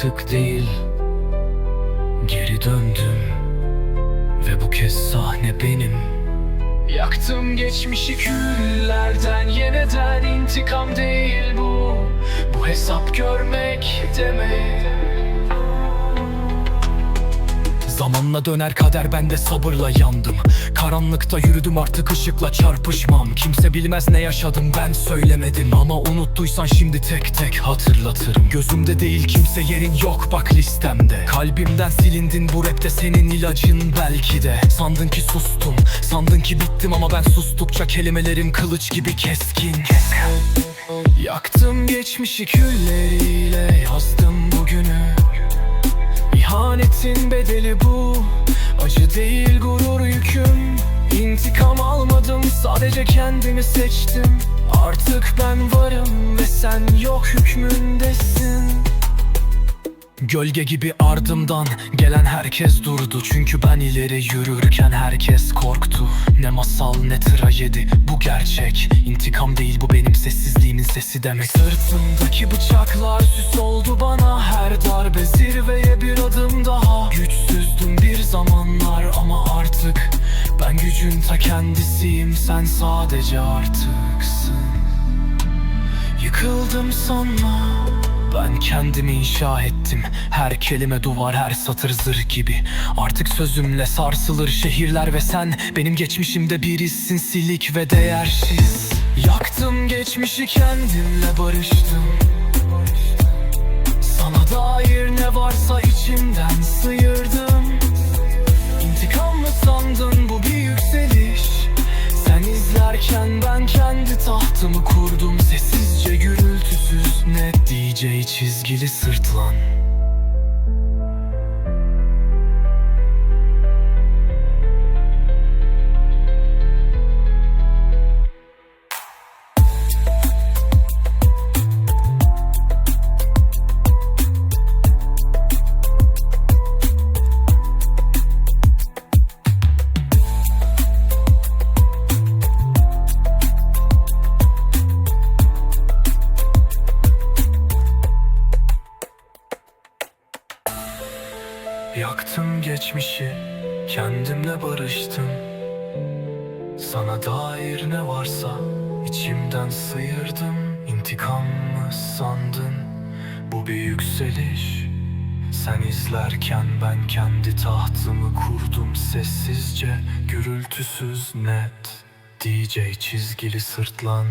artık değil Geri döndüm Ve bu kez sahne benim. Yaktım geçmişi küllerden Yeniden intikam değil bu. Bu hesap görmek demek Zamanla döner kader ben de sabırla yandım. Karanlıkta yürüdüm artık ışıkla çarpışmam. Kimse bilmez ne yaşadım ben söylemedim. Ama unuttuysan şimdi tek tek hatırlatırım. Gözümde değil kimse yerin yok bak listemde. Kalbimden silindin bu rapte senin ilacın belki de. Sandın ki sustum sandın ki bittim ama ben sustukça kelimelerim kılıç gibi keskin. Yaktım geçmişi külleriyle yazdım bugünü İhanetin bedeli bu. Acı değil gurur yüküm. İntikam almadım sadece kendimi seçtim. Artık ben varım ve sen yok hükmündesin. Gölge gibi ardımdan gelen herkes durdu. Çünkü ben ileri yürürken herkes korktu. Ne masal ne trajedi bu gerçek. İntikam değil bu benim sessizliğimin sesi demek. Sırtımdaki bıçaklar süs oldu bana. Her darbe zirveye bir adım Ben gücün ta kendisiyim sen sadece artıksın. Yıkıldım sanma Ben kendimi inşa ettim. Her kelime duvar her satır zırh gibi. Artık sözümle sarsılır şehirler ve sen Benim geçmişimde bir izsin silik ve değersiz. Yaktım geçmişi kendimle barıştım. Sana dair ne varsa içimden sıyırdım tahtımı kurdum Sessizce gürültüsüz. Net DJ çizgili sırtlan Yaktım geçmişi, kendimle barıştım. Sana dair ne varsa içimden sıyırdım. İntikam mı sandın, bu bir yükseliş. Sen izlerken ben kendi tahtımı kurdum Sessizce, gürültüsüz net DJ çizgili sırtlan